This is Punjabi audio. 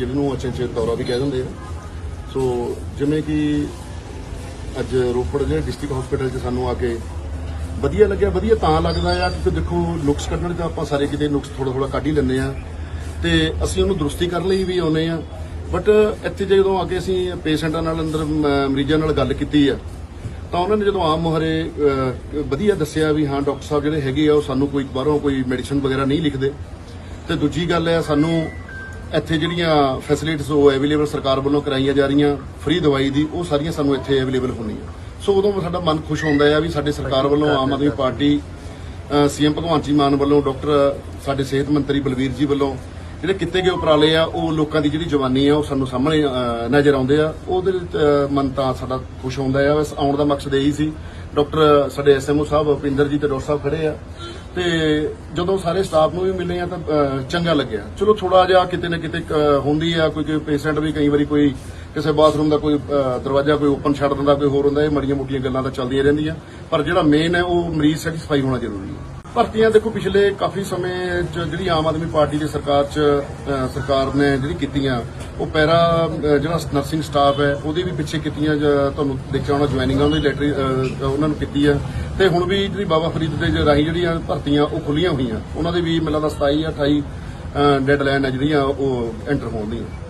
ਜਿਹਨੂੰ ਅਚਨਚੇ ਦੌਰਾ ਵੀ ਕਹਿ ਦਿੰਦੇ ਆ। ਸੋ ਜਿਵੇਂ ਕਿ ਅੱਜ ਰੋਪੜ ਜਿਹੜੇ ਡਿਸਟ੍ਰਿਕਟ ਹਸਪੀਟਲ 'ਚ ਸਾਨੂੰ ਆ ਕੇ ਵਧੀਆ ਲੱਗਿਆ, ਵਧੀਆ ਤਾਂ ਲੱਗਦਾ ਆ ਕਿ ਦੇਖੋ, ਨੁਕਸ ਕੱਢਣ ਦਾ ਆਪਾਂ ਸਾਰੇ ਕਿਤੇ ਨੁਕਸ ਥੋੜਾ ਥੋੜਾ ਕੱਢ ਹੀ ਲੈਂਦੇ ਆ। ਤੇ ਅਸੀਂ ਉਹਨੂੰ ਦਰੁਸਤੀ ਕਰਨ ਲਈ ਵੀ ਆਉਨੇ ਆ। ਬਟ ਇੱਥੇ ਜਦੋਂ ਆ ਕੇ ਅਸੀਂ ਪੇਸ਼ੈਂਟਾਂ ਨਾਲ ਅੰਦਰ ਮਰੀਜ਼ਾਂ ਨਾਲ ਗੱਲ ਕੀਤੀ ਆ, ਤਾਂ ਉਹਨਾਂ ਨੇ ਜਦੋਂ ਆਮ ਮੁਹਰੇ ਵਧੀਆ ਦੱਸਿਆ ਵੀ ਹਾਂ, ਡਾਕਟਰ ਸਾਹਿਬ ਜਿਹੜੇ ਹੈਗੇ ਆ, ਉਹ ਸਾਨੂੰ ਕੋਈ ਬਾਹਰੋਂ ਕੋਈ ਮੈਡੀਸਨ ਵਗੈਰਾ ਨਹੀਂ ਲਿਖਦੇ। ਤੇ ਦੂਜੀ ਗੱਲ ਹੈ ਸਾਨੂੰ ਇੱਥੇ ਜਿਹੜੀਆਂ ਫੈਸਿਲਿਟੀਜ਼ ਉਹ ਅਵੇਲੇਬਲ ਸਰਕਾਰ ਵੱਲੋਂ ਕਰਾਈਆਂ ਜਾ ਰਹੀਆਂ ਫ੍ਰੀ ਦਵਾਈ ਦੀ, ਉਹ ਸਾਰੀਆਂ ਸਾਨੂੰ ਇੱਥੇ ਅਵੇਲੇਬਲ ਹੋਣੀਆਂ ਸੋ ਉਦੋਂ ਸਾਡਾ ਮਨ ਖੁਸ਼ ਹੁੰਦਾ ਹੈ ਵੀ ਸਾਡੇ ਸਰਕਾਰ ਵੱਲੋਂ ਆਮ ਆਦਮੀ ਪਾਰਟੀ ਸੀਐਮ ਭਗਵੰਤ ਜੀ ਮਾਨ ਵੱਲੋਂ, ਡਾਕਟਰ, ਸਾਡੇ ਸਿਹਤ ਮੰਤਰੀ ਬਲਵੀਰ ਜੀ ਵੱਲੋਂ ਜਿਹੜੇ ਕੀਤੇ ਗਏ ਉਪਰਾਲੇ ਆ, ਉਹ ਲੋਕਾਂ ਦੀ ਜਿਹੜੀ ਜਵਾਨੀ ਆ, ਉਹ ਸਾਨੂੰ ਸਾਹਮਣੇ ਨਜ਼ਰ ਆਉਂਦੇ ਆ। ਉਹਦੇ ਮਨ ਤਾਂ ਸਾਡਾ ਖੁਸ਼ ਹੁੰਦਾ ਆ। ਬਸ ਆਉਣ ਦਾ ਮਕਸਦ ਇਹੀ ਸੀ। ਡਾਕਟਰ, ਸਾਡੇ ਐਸਐਮਓ ਸਾਹਿਬ, ਭੁਪਿੰਦਰ ਜੀ ਤੇ ਡਾਕਟਰ ਸਾਹਿਬ ਖੜੇ ਆ। ਤੇ ਜਦੋਂ ਸਾਰੇ ਸਟਾਫ ਨੂੰ ਵੀ ਮਿਲੇ ਆ, ਤਾਂ ਚੰਗਾ ਲੱਗਿਆ। ਚਲੋ ਥੋੜਾ ਜਿਹਾ ਕਿਤੇ ਨਾ ਕਿਤੇ ਹੁੰਦੀ ਆ। ਕੋਈ ਕੋਈ ਪੇਸ਼ੈਂਟ ਵੀ ਕਈ ਵਾਰੀ ਕੋਈ ਕਿਸੇ ਬਾਥਰੂਮ ਦਾ ਕੋਈ ਦਰਵਾਜ਼ਾ ਕੋਈ ਓਪਨ ਛੱਡ ਦਿੰਦਾ, ਕੋਈ ਹੋਰ ਹੁੰਦਾ, ਇਹ ਮੜੀਆਂ ਮੋਟੀਆਂ ਗੱਲਾਂ ਤਾਂ ਚੱਲਦੀਆਂ ਰਹਿੰਦੀਆਂ। ਪਰ ਜਿਹੜਾ ਮੇਨ ਹੈ, ਉਹ ਮਰੀਜ਼ ਸੈਟੀਸਫਾਈ ਹੋਣਾ ਜ਼ਰੂਰੀ ਹੈ। ਭਰਤੀਆਂ ਦੇਖੋ ਪਿਛਲੇ ਕਾਫੀ ਸਮੇਂ ਚ ਜਿਹੜੀ ਆਮ ਆਦਮੀ ਪਾਰਟੀ ਦੀ ਸਰਕਾਰ ਚ ਸਰਕਾਰ ਨੇ ਜਿਹੜੀ ਕੀਤੀਆਂ ਉਹ ਪੈਰਾ ਜਿਹੜਾ ਨਰਸਿੰਗ ਸਟਾਫ ਹੈ ਉਹਦੀ ਵੀ ਪਿੱਛੇ ਕੀਤੀਆਂ ਤੁਹਾਨੂੰ ਦੇਖਿਆ ਹੋਣਾ ਜੁਆਇਨਿੰਗਾਂ ਉਹਦੀ ਲੈਟਰੀ ਅਹ, ਉਹਨਾਂ ਨੂੰ ਕੀਤੀ ਆ। ਤੇ ਹੁਣ ਵੀ ਜਿਹੜੀ ਬਾਬਾ ਫਰੀਦ ਦੇ ਰਾਹੀਂ ਜਿਹੜੀਆਂ ਭਰਤੀਆਂ ਉਹ ਖੁੱਲੀਆਂ ਹੋਈਆਂ। ਉਹਨਾਂ ਦੇ ਵੀ ਮਿਲਾਂ ਦਾ 27 ਜਾਂ 28 ਡੈਡਲਾਈਨ ਹੈ ਜਿਹੜੀਆਂ ਉਹ ਐਂਟਰ ਹੋਣ ਦੀਆਂ।